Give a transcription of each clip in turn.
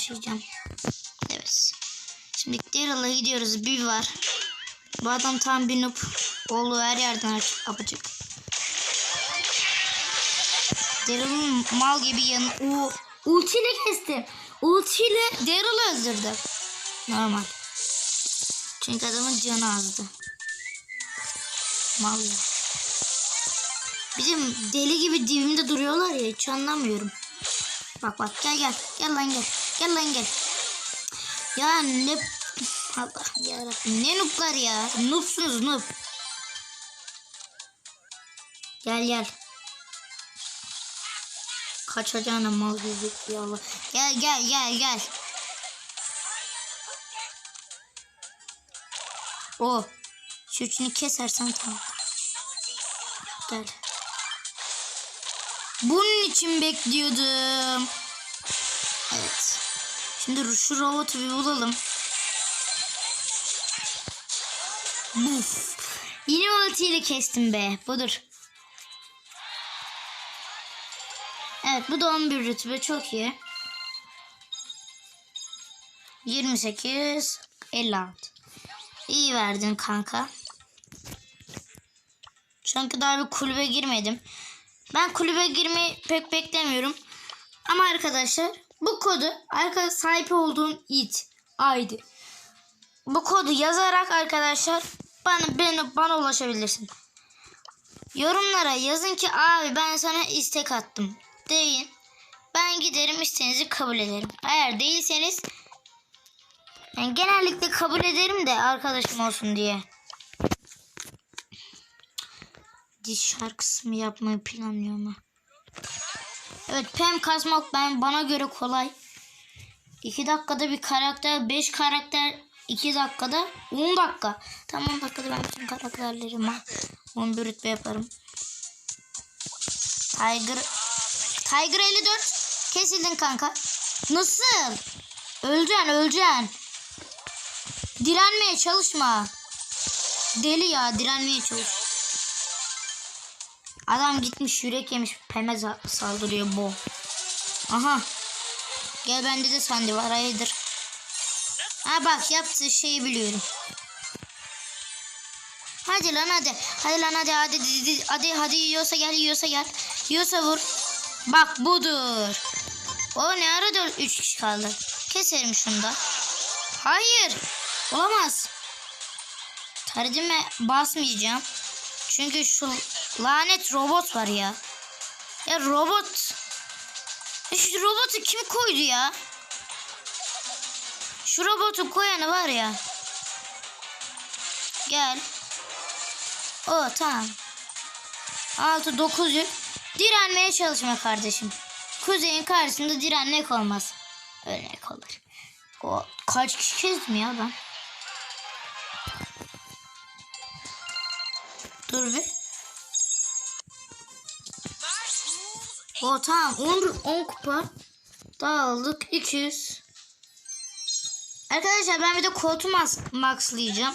başlayacağım. Evet. Şimdi Daryl'a gidiyoruz. Bir var. Bu adam tam bir noob. Oğlu her yerden yapacak. Daryl'ın mal gibi yanı... Oo, ultiyle kestim. Ultiyle Daryl'ı öldürdüm. Normal. Çünkü adamın canı azdı. Mal ya. Bizim deli gibi dibimde duruyorlar ya hiç anlamıyorum. Bak bak gel gel. Gel lan gel. Gel lan gel. Ya ne... Allah yarabbim ne nooblar ya. Noobsunuz noob. Gel gel. Kaçacağına mal gibi ya Allah. Gel gel gel gel. O. Şu üçünü kesersen tamam. Gel. Bunun için bekliyordum. Evet. Şimdi şu robotu bir bulalım. Buf. Yine ultiyle kestim be. Budur. Evet bu da 11 rütbe çok iyi. 28 56. İyi verdin kanka. Çünkü daha bir kulübe girmedim. Ben kulübe girmeyi pek beklemiyorum. Ama arkadaşlar bu kodu arka sahip olduğum it ID. Bu kodu yazarak arkadaşlar bana bana, bana ulaşabilirsin. Yorumlara yazın ki abi ben sana istek attım deyin. Ben giderim isteğinizi kabul ederim. Eğer değilseniz yani genellikle kabul ederim de arkadaşım olsun diye. Diş şarkısı mı yapmayı planlıyorum ha. Evet pem kasmak ben bana göre kolay. 2 dakikada bir karakter, 5 karakter 2 dakikada 10 dakika. Tam 10 dakikada ben bütün karakterlerimi 11 rütbe yaparım. Tiger Tiger 54 kesildin kanka. Nasıl? Öleceksin öleceksin. Direnmeye çalışma. Deli ya direnmeye çalış. Adam gitmiş yürek yemiş peme saldırıyor bu. Aha. Gel bende de sandi var hayırdır. Ha bak yaptığı şeyi biliyorum. Hadi lan hadi. Hadi lan hadi hadi hadi hadi, hadi yiyorsa gel yiyorsa gel. Yiyorsa vur. Bak budur. O ne ara 4 3 kişi kaldı. Keserim şunu da. Hayır. Olamaz. Taridime basmayacağım. Çünkü şu lanet robot var ya. Ya robot. Şu robotu kim koydu ya? Şu robotu koyanı var ya. Gel. O tamam. 6 9 direnmeye çalışma kardeşim. Kuzeyin karşısında direnmek olmaz. Ölmek olur. O kaç kişi kestim ya ben? Dur bir. O tamam 10 10 kupa daha aldık 200. Arkadaşlar ben bir de koltu max, maxlayacağım.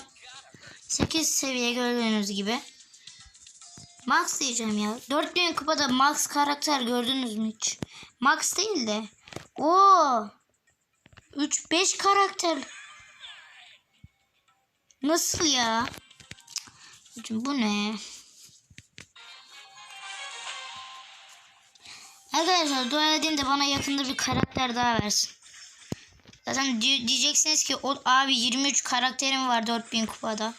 8 seviye gördüğünüz gibi. Max diyeceğim ya. 4000 kupada max karakter gördünüz mü hiç? Max değil de. Oo. 3 5 karakter. Nasıl ya? Cık, Bu ne? Arkadaşlar dua edeyim de bana yakında bir karakter daha versin. Zaten di- diyeceksiniz ki o abi 23 karakterim var 4000 kupada.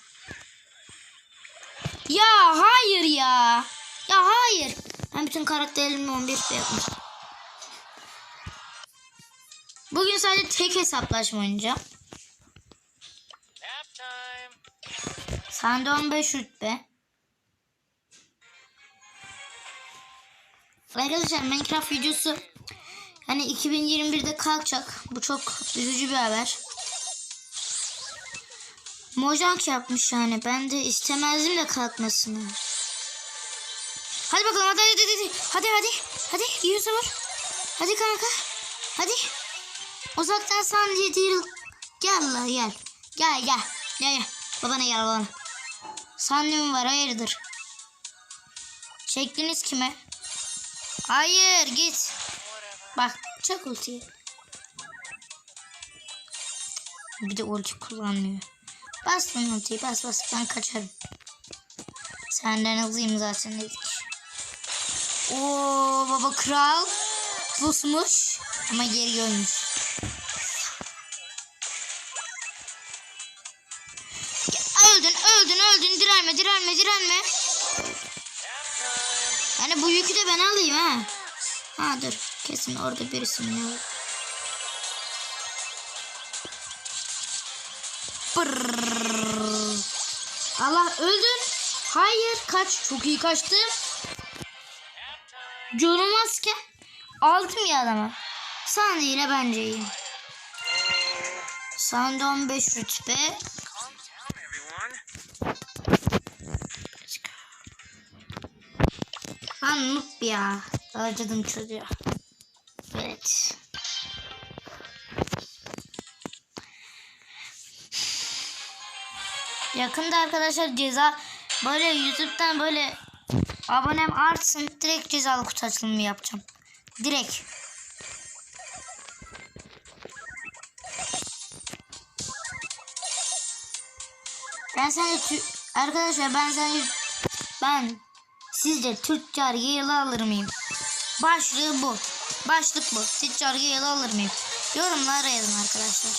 Ya hayır ya. Ya hayır. Ben bütün karakterlerimi 11 yapmışım. Bugün sadece tek hesaplaşma oynayacağım. Sende 15 rütbe. Arkadaşlar Minecraft videosu hani 2021'de kalkacak. Bu çok üzücü bir haber. Mojang yapmış yani. Ben de istemezdim de kalkmasını. Hadi bakalım hadi hadi hadi. Hadi hadi. Hadi yiyorsa vur. Hadi kanka. Hadi. Uzaktan san diye değil. Gel la gel. Gel gel. Gel gel. Babana gel babana. Sandım var hayırdır. Çektiniz kime? Hayır git. Bak çak ultiyi. Bir de ulti kullanmıyor. Bas lan ultiyi bas bas ben kaçarım. Senden hızlıyım zaten dedik. Oo baba kral pusmuş ama geri görmüş. Direnme direnme direnme. Yani bu yükü de ben alayım ha. Ha dur kesin orada birisi mi var? Pırrrr. Allah öldün. Hayır kaç. Çok iyi kaçtım. Canım azken aldım ya adamı. Sandy ile bence iyi. Sandy 15 rütbe. Lan noob ya. Harcadım çocuğa. Evet. Yakında arkadaşlar ceza böyle YouTube'dan böyle abonem artsın direkt cezalı kutu açılımı yapacağım. Direkt. Ben Tü- arkadaşlar ben sence ben sizce tüccar yılı alır mıyım? Başlığı bu. Başlık bu. Tüccar yılı alır mıyım? Yorumlara yazın arkadaşlar.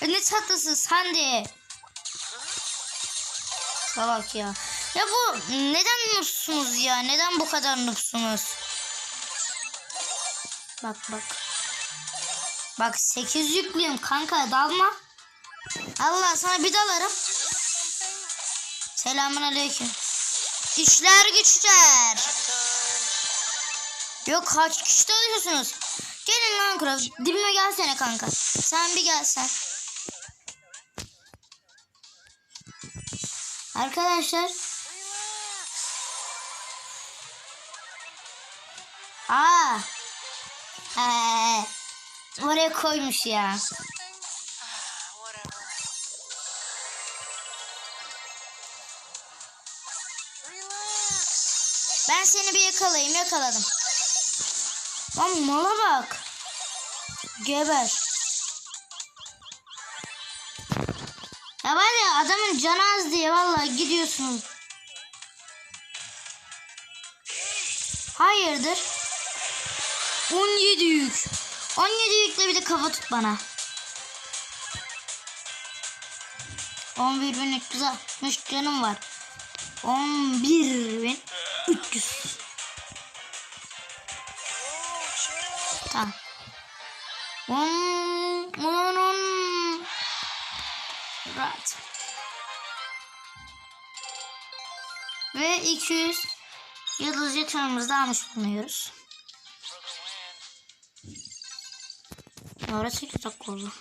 E Ne tatlısı Sandy. Salak ya. Ya bu neden noobsunuz ya? Neden bu kadar noobsunuz? Bak bak. Bak 8 yüklüyüm kanka dalma. Allah sana bir dalarım. Selamun aleyküm. İşler güçler. Yok kaç kişi alıyorsunuz? Gelin lan kral. Dibime gelsene kanka. Sen bir gelsen. Arkadaşlar. Aa. Ee, oraya koymuş ya. seni bir yakalayayım. Yakaladım. Lan mala bak. Geber. Ya var ya adamın canı az diye vallahi gidiyorsun. Hayırdır? 17 yük. 17 yükle bir de kafa tut bana. 11.360 canım var. 11.000 300. Tamam. Rahat. Ve 200 yıldız yatırımımızı almış bulunuyoruz. Orası güzel oldu.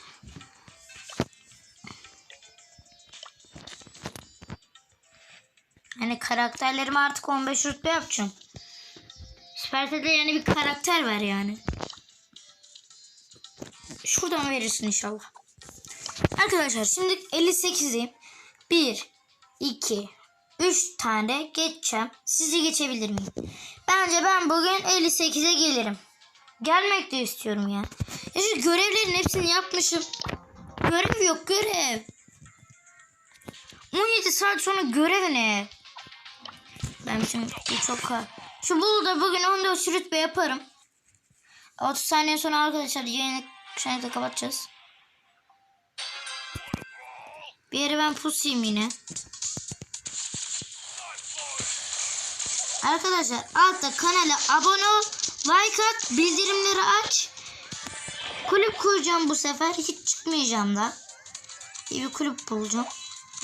Yani karakterlerimi artık 15 rütbe yapacağım. Sparta'da yani bir karakter var yani. Şuradan verirsin inşallah. Arkadaşlar şimdi 58'im. 1, 2, 3 tane geçeceğim. Sizi geçebilir miyim? Bence ben bugün 58'e gelirim. Gelmek de istiyorum ya. Ya şu görevlerin hepsini yapmışım. Görev yok görev. 17 saat sonra görev ne? Ben şimdi çok Şu bulu da bugün 14 rütbe yaparım. 30 saniye sonra arkadaşlar yayını şöyle kapatacağız. Bir yere ben pusayım yine. Arkadaşlar altta kanala abone ol, like at, bildirimleri aç. Kulüp kuracağım bu sefer. Hiç çıkmayacağım da. İyi bir kulüp bulacağım.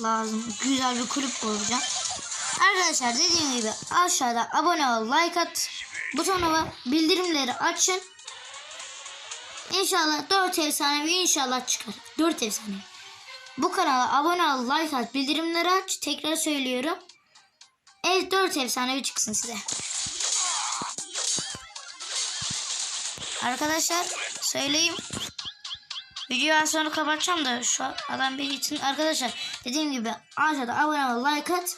Lazım. Güzel bir kulüp bulacağım. Arkadaşlar dediğim gibi aşağıda abone ol, like at butonu var. Bildirimleri açın. İnşallah 4 efsane ve inşallah çıkar. 4 efsane. Bu kanala abone ol, like at, bildirimleri aç. Tekrar söylüyorum. Evet 4 efsanevi çıksın size. Arkadaşlar söyleyeyim. Videoyu sonra kapatacağım da şu adam bir için arkadaşlar dediğim gibi aşağıda abone ol, like at.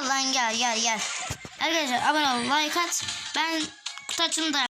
Gel lan gel gel gel. Arkadaşlar abone ol, like at. Ben kutu açılımı da